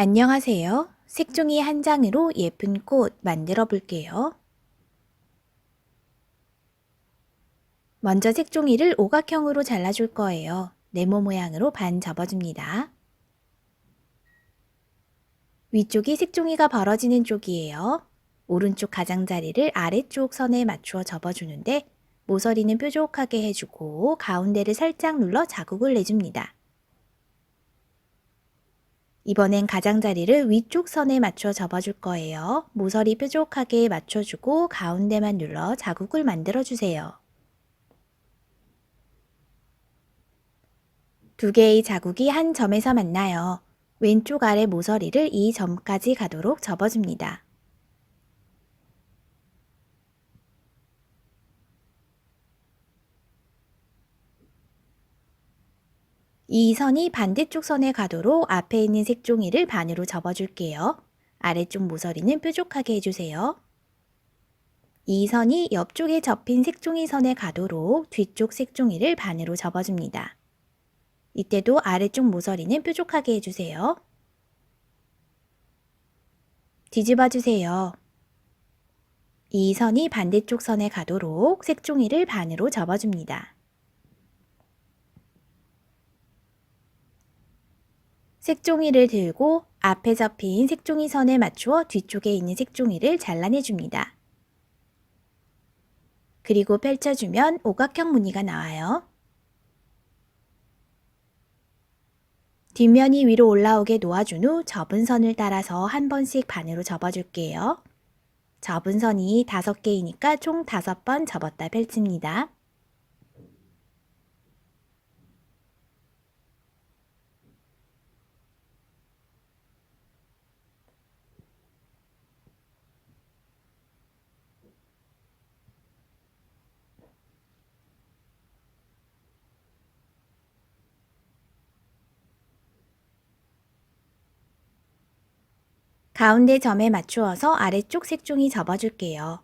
안녕하세요. 색종이 한 장으로 예쁜 꽃 만들어 볼게요. 먼저 색종이를 오각형으로 잘라줄 거예요. 네모 모양으로 반 접어줍니다. 위쪽이 색종이가 벌어지는 쪽이에요. 오른쪽 가장자리를 아래쪽 선에 맞추어 접어주는데 모서리는 뾰족하게 해주고 가운데를 살짝 눌러 자국을 내줍니다. 이번엔 가장자리를 위쪽 선에 맞춰 접어줄 거예요. 모서리 뾰족하게 맞춰주고 가운데만 눌러 자국을 만들어주세요. 두 개의 자국이 한 점에서 만나요. 왼쪽 아래 모서리를 이 점까지 가도록 접어줍니다. 이 선이 반대쪽 선에 가도록 앞에 있는 색종이를 반으로 접어줄게요. 아래쪽 모서리는 뾰족하게 해주세요. 이 선이 옆쪽에 접힌 색종이 선에 가도록 뒤쪽 색종이를 반으로 접어줍니다. 이때도 아래쪽 모서리는 뾰족하게 해주세요. 뒤집어 주세요. 이 선이 반대쪽 선에 가도록 색종이를 반으로 접어줍니다. 색종이를 들고 앞에 접힌 색종이 선에 맞추어 뒤쪽에 있는 색종이를 잘라내 줍니다. 그리고 펼쳐주면 오각형 무늬가 나와요. 뒷면이 위로 올라오게 놓아준 후 접은 선을 따라서 한 번씩 반으로 접어줄게요. 접은 선이 다섯 개이니까 총 다섯 번 접었다 펼칩니다. 가운데 점에 맞추어서 아래쪽 색종이 접어줄게요.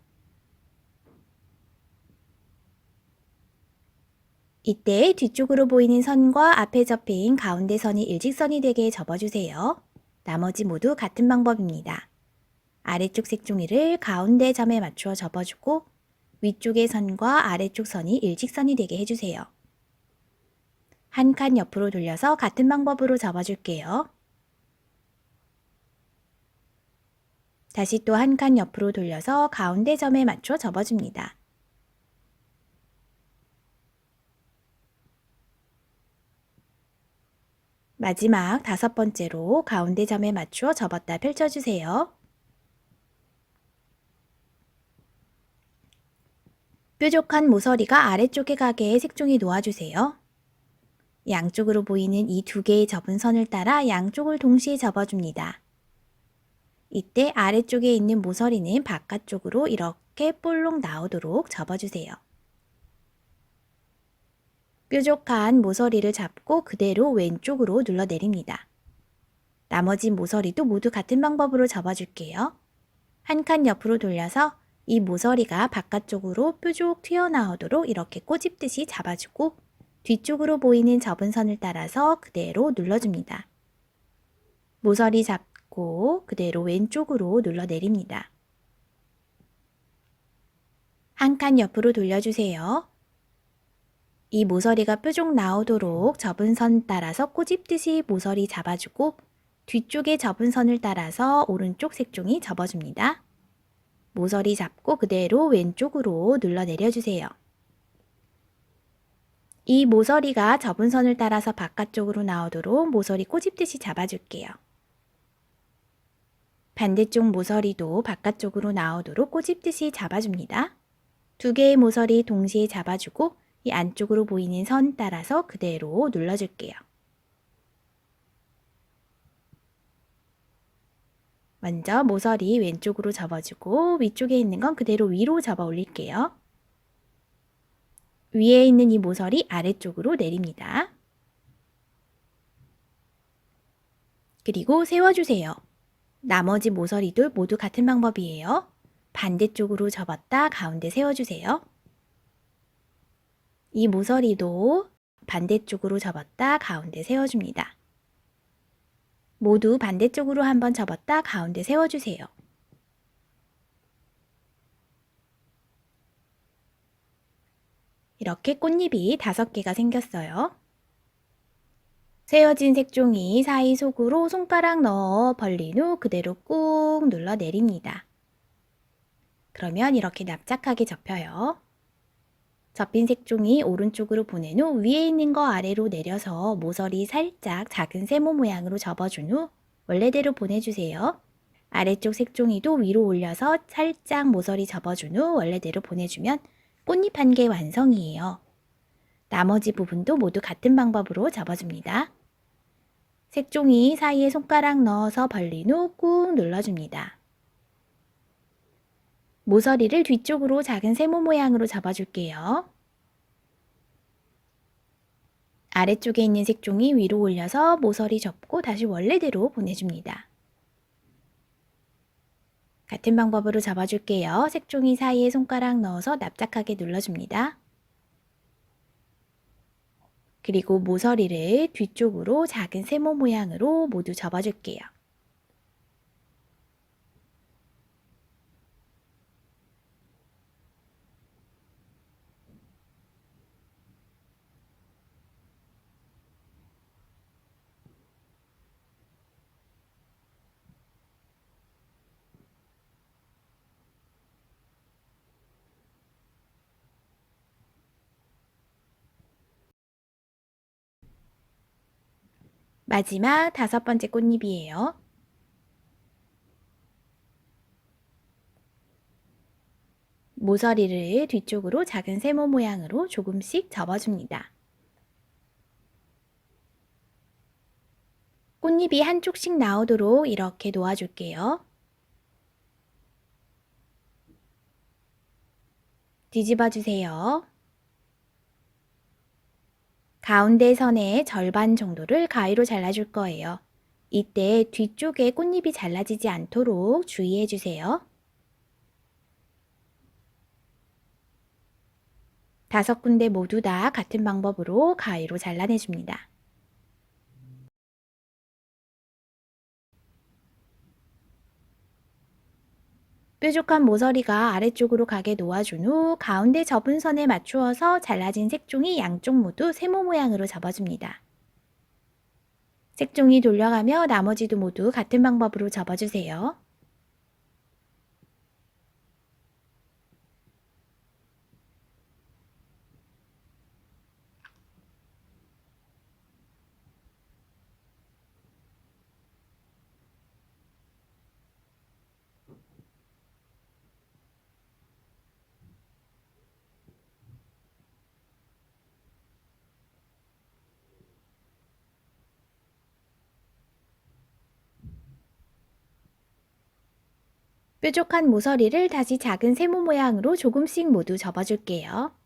이때 뒤쪽으로 보이는 선과 앞에 접힌 가운데 선이 일직선이 되게 접어주세요. 나머지 모두 같은 방법입니다. 아래쪽 색종이를 가운데 점에 맞추어 접어주고 위쪽의 선과 아래쪽 선이 일직선이 되게 해주세요. 한 칸 옆으로 돌려서 같은 방법으로 접어줄게요. 다시 또 한 칸 옆으로 돌려서 가운데 점에 맞춰 접어줍니다. 마지막 다섯 번째로 가운데 점에 맞추어 접었다 펼쳐주세요. 뾰족한 모서리가 아래쪽에 가게 색종이 놓아주세요. 양쪽으로 보이는 이 두 개의 접은 선을 따라 양쪽을 동시에 접어줍니다. 이때 아래쪽에 있는 모서리는 바깥쪽으로 이렇게 볼록 나오도록 접어주세요. 뾰족한 모서리를 잡고 그대로 왼쪽으로 눌러내립니다. 나머지 모서리도 모두 같은 방법으로 접어줄게요. 한 칸 옆으로 돌려서 이 모서리가 바깥쪽으로 뾰족 튀어나오도록 이렇게 꼬집듯이 잡아주고 뒤쪽으로 보이는 접은 선을 따라서 그대로 눌러줍니다. 모서리 잡 고 그대로 왼쪽으로 눌러 내립니다. 한 칸 옆으로 돌려주세요. 이 모서리가 뾰족 나오도록 접은 선 따라서 꼬집듯이 모서리 잡아주고 뒤쪽에 접은 선을 따라서 오른쪽 색종이 접어줍니다. 모서리 잡고 그대로 왼쪽으로 눌러 내려주세요. 이 모서리가 접은 선을 따라서 바깥쪽으로 나오도록 모서리 꼬집듯이 잡아줄게요. 반대쪽 모서리도 바깥쪽으로 나오도록 꼬집듯이 잡아줍니다. 두 개의 모서리 동시에 잡아주고 이 안쪽으로 보이는 선 따라서 그대로 눌러줄게요. 먼저 모서리 왼쪽으로 접어주고 위쪽에 있는 건 그대로 위로 접어 올릴게요. 위에 있는 이 모서리 아래쪽으로 내립니다. 그리고 세워주세요. 나머지 모서리들 모두 같은 방법이에요. 반대쪽으로 접었다 가운데 세워주세요. 이 모서리도 반대쪽으로 접었다 가운데 세워줍니다. 모두 반대쪽으로 한번 접었다 가운데 세워주세요. 이렇게 꽃잎이 다섯 개가 생겼어요. 세워진 색종이 사이 속으로 손가락 넣어 벌린 후 그대로 꾹 눌러 내립니다. 그러면 이렇게 납작하게 접혀요. 접힌 색종이 오른쪽으로 보낸 후 위에 있는 거 아래로 내려서 모서리 살짝 작은 세모 모양으로 접어준 후 원래대로 보내주세요. 아래쪽 색종이도 위로 올려서 살짝 모서리 접어준 후 원래대로 보내주면 꽃잎 한 개 완성이에요. 나머지 부분도 모두 같은 방법으로 접어줍니다. 색종이 사이에 손가락 넣어서 벌린 후 꾹 눌러줍니다. 모서리를 뒤쪽으로 작은 세모 모양으로 접어줄게요. 아래쪽에 있는 색종이 위로 올려서 모서리 접고 다시 원래대로 보내줍니다. 같은 방법으로 접어줄게요. 색종이 사이에 손가락 넣어서 납작하게 눌러줍니다. 그리고 모서리를 뒤쪽으로 작은 세모 모양으로 모두 접어줄게요. 마지막 다섯 번째 꽃잎이에요. 모서리를 뒤쪽으로 작은 세모 모양으로 조금씩 접어줍니다. 꽃잎이 한쪽씩 나오도록 이렇게 놓아줄게요. 뒤집어 주세요. 가운데 선의 절반 정도를 가위로 잘라줄 거예요. 이때 뒤쪽에 꽃잎이 잘라지지 않도록 주의해 주세요. 다섯 군데 모두 다 같은 방법으로 가위로 잘라내줍니다. 뾰족한 모서리가 아래쪽으로 가게 놓아준 후 가운데 접은 선에 맞추어서 잘라진 색종이 양쪽 모두 세모 모양으로 접어줍니다. 색종이 돌려가며 나머지도 모두 같은 방법으로 접어주세요. 뾰족한 모서리를 다시 작은 세모 모양으로 조금씩 모두 접어줄게요.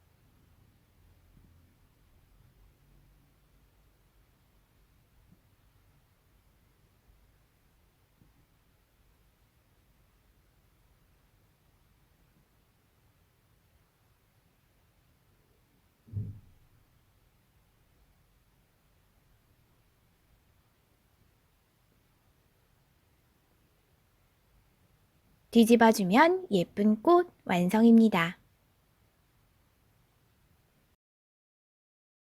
뒤집어주면 예쁜 꽃 완성입니다.